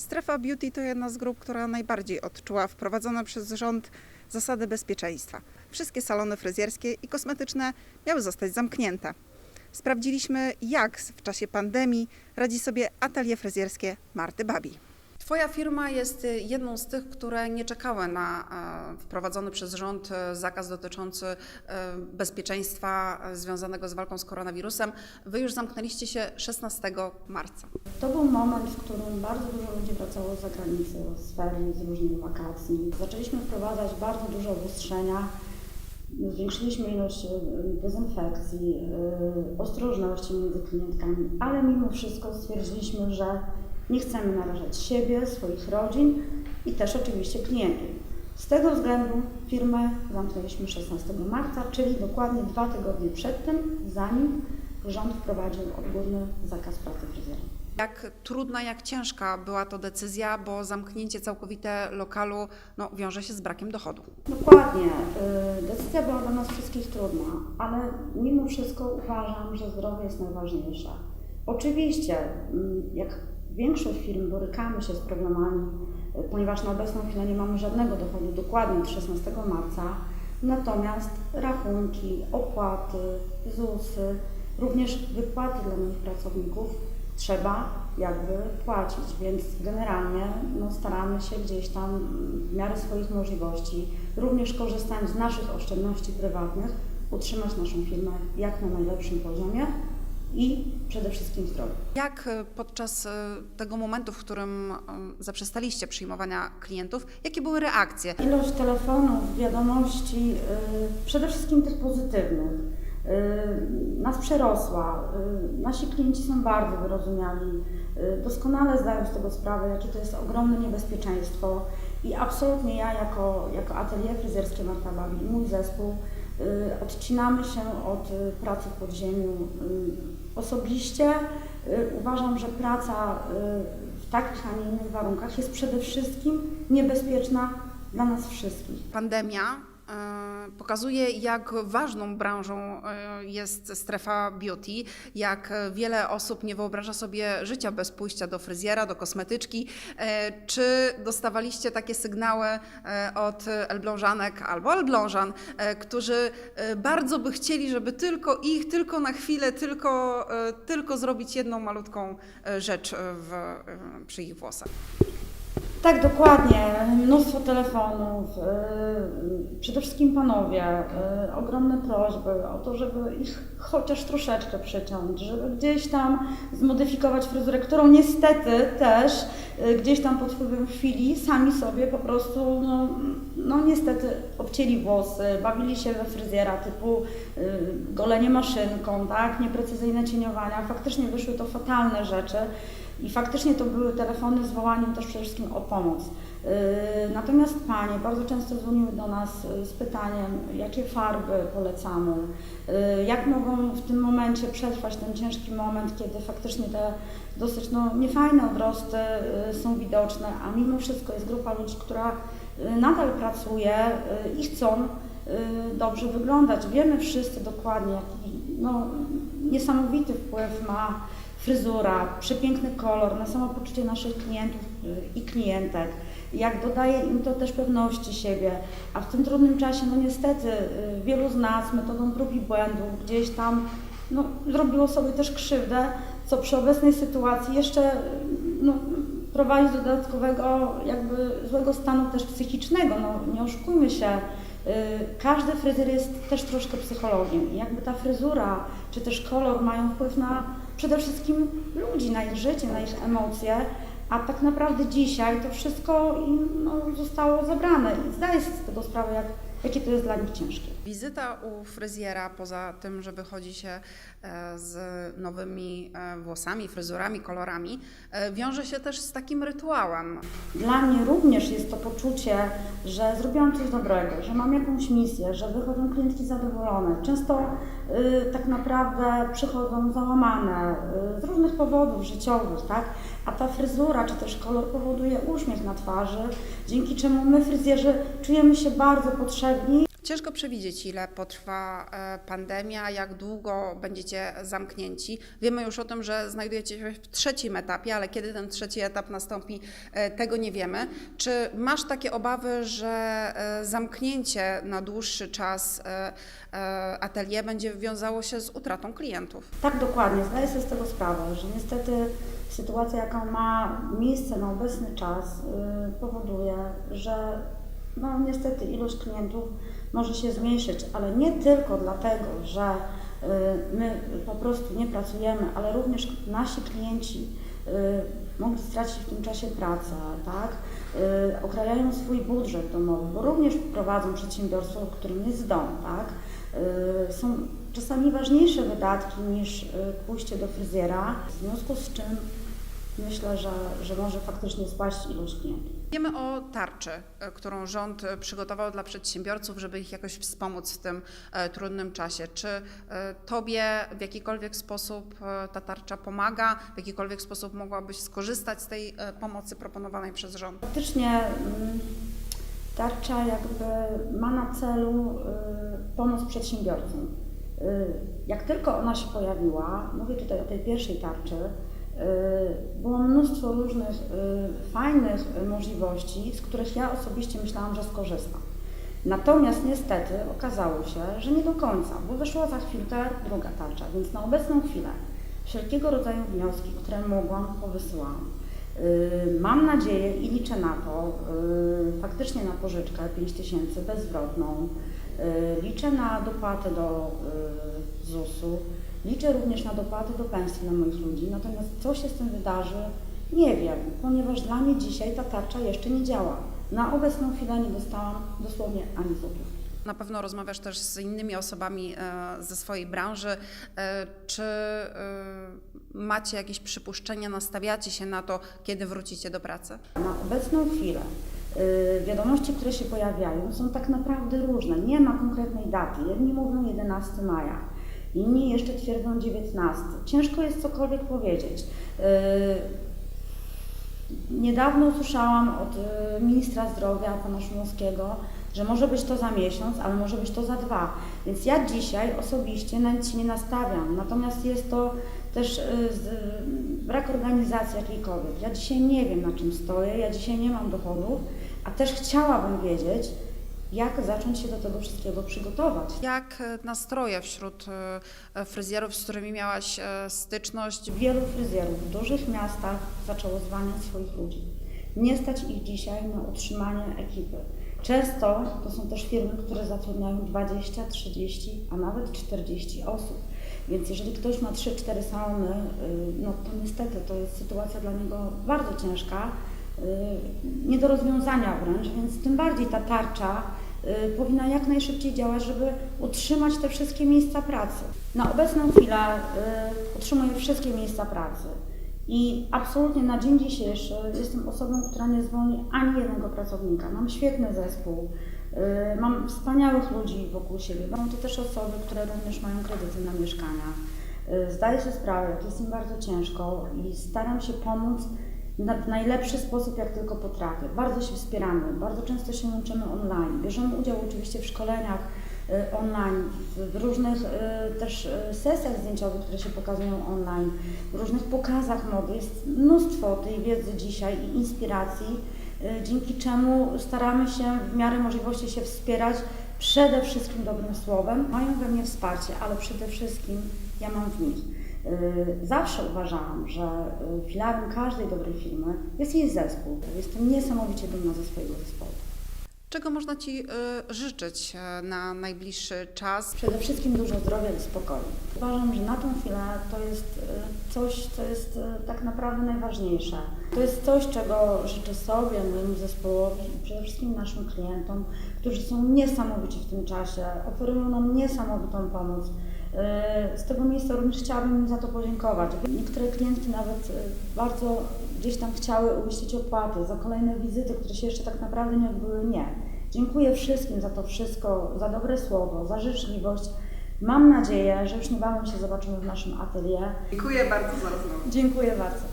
Strefa Beauty to jedna z grup, która najbardziej odczuła wprowadzone przez rząd zasady bezpieczeństwa. Wszystkie salony fryzjerskie i kosmetyczne miały zostać zamknięte. Sprawdziliśmy, jak w czasie pandemii radzi sobie atelier fryzjerskie Marty Babi. Twoja firma jest y, jedną z tych, które nie czekały na wprowadzony przez rząd e, zakaz dotyczący e, bezpieczeństwa związanego z walką z koronawirusem. Wy już zamknęliście się 16 marca. To był moment, w którym bardzo dużo ludzi wracało z zagranicy, z ferii, z różnych wakacji. Zaczęliśmy wprowadzać bardzo duże obostrzenia. Zwiększyliśmy ilość y, dezynfekcji, y, ostrożności między klientkami, ale mimo wszystko stwierdziliśmy, że nie chcemy narażać siebie, swoich rodzin i też oczywiście klientów. Z tego względu firmę zamknęliśmy 16 marca, czyli dokładnie dwa tygodnie przed tym, zanim rząd wprowadził odgórny zakaz pracy fryzjera. Jak trudna, jak ciężka była to decyzja, bo zamknięcie całkowite lokalu no, wiąże się z brakiem dochodu. Dokładnie. Y, Decyzja była dla nas wszystkich trudna, ale mimo wszystko uważam, że zdrowie jest najważniejsze. Oczywiście, mm, jak większość firm, borykamy się z problemami, y, ponieważ na obecną chwilę nie mamy żadnego dochodu dokładnie od 16 marca, natomiast rachunki, opłaty, ZUSy, również wypłaty dla moich pracowników trzeba jakby płacić, więc generalnie no, staramy się gdzieś tam w miarę swoich możliwości, również korzystając z naszych oszczędności prywatnych, utrzymać naszą firmę jak na najlepszym poziomie i przede wszystkim zdrowiu. Jak e, podczas e, tego momentu, w którym e, zaprzestaliście przyjmowania klientów, jakie były reakcje? Ilość telefonów, wiadomości, przede wszystkim tych pozytywnych, nas przerosła. Nasi klienci są bardzo wyrozumiali, doskonale zdają z tego sprawę, jakie to jest ogromne niebezpieczeństwo i absolutnie ja jako, jako atelier fryzjerskie Marta Babi i mój zespół odcinamy się od y, pracy w podziemiu. Y, Osobiście y, uważam, że praca y, w takich, a nie innych warunkach jest przede wszystkim niebezpieczna dla nas wszystkich. Pandemia pokazuje, jak ważną branżą e, jest strefa beauty, jak e, wiele osób nie wyobraża sobie życia bez pójścia do fryzjera, do kosmetyczki. E, Czy dostawaliście takie sygnały e, od elblążanek albo elblążan, e, którzy e, bardzo by chcieli, żeby tylko ich, tylko na chwilę, tylko, e, tylko zrobić jedną malutką e, rzecz e, w, e, przy ich włosach? Tak, dokładnie. Mnóstwo telefonów. Yy, przede wszystkim panowie. Yy, ogromne prośby o to, żeby ich chociaż troszeczkę przyciąć, żeby gdzieś tam zmodyfikować fryzurę, którą niestety też yy, gdzieś tam pod wpływem chwili sami sobie po prostu, no, no niestety obcięli włosy, bawili się we fryzjera typu golenie maszynką, tak, nieprecyzyjne cieniowania. Faktycznie wyszły to fatalne rzeczy. I faktycznie to były telefony z wołaniem też przede wszystkim o pomoc. Yy, Natomiast panie bardzo często dzwoniły do nas yy, z pytaniem, jakie farby polecamy, yy, jak mogą w tym momencie przetrwać ten ciężki moment, kiedy faktycznie te dosyć no, niefajne odrosty są widoczne, a mimo wszystko jest grupa ludzi, która nadal pracuje i chcą dobrze wyglądać. Wiemy wszyscy dokładnie, jaki no, niesamowity wpływ ma fryzura, przepiękny kolor na samopoczucie naszych klientów y, i klientek, jak dodaje im to też pewności siebie, a w tym trudnym czasie, no niestety, y, wielu z nas metodą prób i błędów gdzieś tam no, zrobiło sobie też krzywdę, co przy obecnej sytuacji jeszcze y, no, prowadzi do dodatkowego jakby złego stanu też psychicznego, no nie oszukujmy się, Każdy fryzjer jest też troszkę psychologiem. Jakby ta fryzura czy też kolor mają wpływ na przede wszystkim ludzi, na ich życie, na ich emocje, a tak naprawdę dzisiaj to wszystko im no, zostało zabrane i zdaję sobie z tego sprawę, jak, jakie to jest dla nich ciężkie. Wizyta u fryzjera, poza tym, że wychodzi się e, z nowymi e, włosami, fryzurami, kolorami, e, wiąże się też z takim rytuałem. Dla mnie również jest to poczucie, że zrobiłam coś dobrego, że mam jakąś misję, że wychodzą klientki zadowolone. Często tak naprawdę przychodzą załamane z różnych powodów życiowych, tak? A ta fryzura czy też kolor powoduje uśmiech na twarzy, dzięki czemu my fryzjerzy czujemy się bardzo potrzebni Ciężko przewidzieć, ile potrwa e, pandemia, jak długo będziecie zamknięci. Wiemy już o tym, że znajdujecie się w trzecim etapie, ale kiedy ten trzeci etap nastąpi, e, tego nie wiemy. Czy masz takie obawy, że e, zamknięcie na dłuższy czas atelier będzie wiązało się z utratą klientów? Tak, dokładnie. Zdaję sobie z tego sprawę, że niestety sytuacja, jaka ma miejsce na obecny czas, powoduje, że no, niestety ilość klientów może się zmniejszyć, ale nie tylko dlatego, że y, my po prostu nie pracujemy, ale również nasi klienci y, mogli stracić w tym czasie pracę, tak? Y, okrajają swój budżet domowy, bo również prowadzą przedsiębiorstwo, którym jest dom, tak? Są czasami ważniejsze wydatki niż pójście do fryzjera, w związku z czym myślę, że, że może faktycznie spaść ilość klientów. Wiemy o tarczy, e, którą rząd e, przygotował dla przedsiębiorców, żeby ich jakoś wspomóc w tym e, trudnym czasie. Czy Tobie w jakikolwiek sposób ta tarcza pomaga? W jakikolwiek sposób mogłabyś skorzystać z tej pomocy proponowanej przez rząd? Faktycznie mm, tarcza jakby ma na celu pomoc przedsiębiorcom. Jak tylko ona się pojawiła, mówię tutaj o tej pierwszej tarczy, było mnóstwo różnych y, fajnych y, możliwości, z których ja osobiście myślałam, że skorzystam. Natomiast niestety okazało się, że nie do końca, bo wyszła za chwilkę druga tarcza, więc na obecną chwilę wszelkiego rodzaju wnioski, które mogłam, powysyłam. Yy, Mam nadzieję i liczę na to, faktycznie na pożyczkę 5 tysięcy bezzwrotną. Yy, Liczę na dopłatę do ZUS-u. Liczę również na dopłatę do pensji dla moich ludzi. Natomiast co się z tym wydarzy, nie wiem, ponieważ dla mnie dzisiaj ta tarcza jeszcze nie działa. Na obecną chwilę nie dostałam dosłownie ani złotówki. Na pewno rozmawiasz też z innymi osobami e, ze swojej branży. E, Czy e, macie jakieś przypuszczenia, nastawiacie się na to, kiedy wrócicie do pracy? Na obecną chwilę wiadomości, które się pojawiają, są tak naprawdę różne. Nie ma konkretnej daty. Jedni mówią 11 maja, inni jeszcze twierdzą 19. Ciężko jest cokolwiek powiedzieć. Y, Niedawno usłyszałam od y, ministra zdrowia, pana Szumowskiego, że może być to za miesiąc, ale może być to za dwa. Więc ja dzisiaj osobiście na nic się nie nastawiam. Natomiast jest to też y, z, y, brak organizacji jakiejkolwiek. Ja dzisiaj nie wiem, na czym stoję, ja dzisiaj nie mam dochodów, a też chciałabym wiedzieć, jak zacząć się do tego wszystkiego przygotować. Jak e, nastroje wśród e, fryzjerów, z którymi miałaś e, styczność? Wielu fryzjerów w dużych miastach zaczęło zwalniać swoich ludzi. Nie stać ich dzisiaj na utrzymanie ekipy. Często to są też firmy, które zatrudniają 20, 30, a nawet 40 osób. Więc jeżeli ktoś ma 3-4 salony, y, no to niestety to jest sytuacja dla niego bardzo ciężka, nie do rozwiązania wręcz, więc tym bardziej ta tarcza y, powinna jak najszybciej działać, żeby utrzymać te wszystkie miejsca pracy. Na obecną chwilę y, utrzymuję wszystkie miejsca pracy i absolutnie na dzień dzisiejszy jestem osobą, która nie zwolni ani jednego pracownika. Mam świetny zespół, y, mam wspaniałych ludzi wokół siebie. Mam to też osoby, które również mają kredyty na mieszkania. Y, Zdaję sobie sprawę, jak jest im bardzo ciężko i staram się pomóc w najlepszy sposób, jak tylko potrafię. Bardzo się wspieramy, bardzo często się łączymy online. Bierzemy udział oczywiście w szkoleniach y, online, w, różnych y, też y, sesjach zdjęciowych, które się pokazują online, w różnych pokazach mody. Jest mnóstwo tej wiedzy dzisiaj i inspiracji, dzięki czemu staramy się w miarę możliwości się wspierać przede wszystkim dobrym słowem. Mają we mnie wsparcie, ale przede wszystkim ja mam w nich. Y, Zawsze uważałam, że y, filarem każdej dobrej firmy jest jej zespół. Jestem niesamowicie dumna ze swojego zespołu. Czego można Ci e, życzyć e, na najbliższy czas? Przede wszystkim dużo zdrowia i spokoju. Uważam, że na tą chwilę to jest y, coś, co jest y, tak naprawdę najważniejsze. To jest coś, czego życzę sobie, mojemu zespołowi i przede wszystkim naszym klientom, którzy są niesamowici w tym czasie, oferują nam niesamowitą pomoc. Y, Z tego miejsca również chciałabym im za to podziękować. Niektóre klientki nawet y, bardzo gdzieś tam chciały umieścić opłaty za kolejne wizyty, które się jeszcze tak naprawdę nie odbyły. Nie. Dziękuję wszystkim za to wszystko, za dobre słowo, za życzliwość. Mam nadzieję, że już niebawem się zobaczymy w naszym atelier. Dziękuję bardzo za rozmowę. Dziękuję bardzo.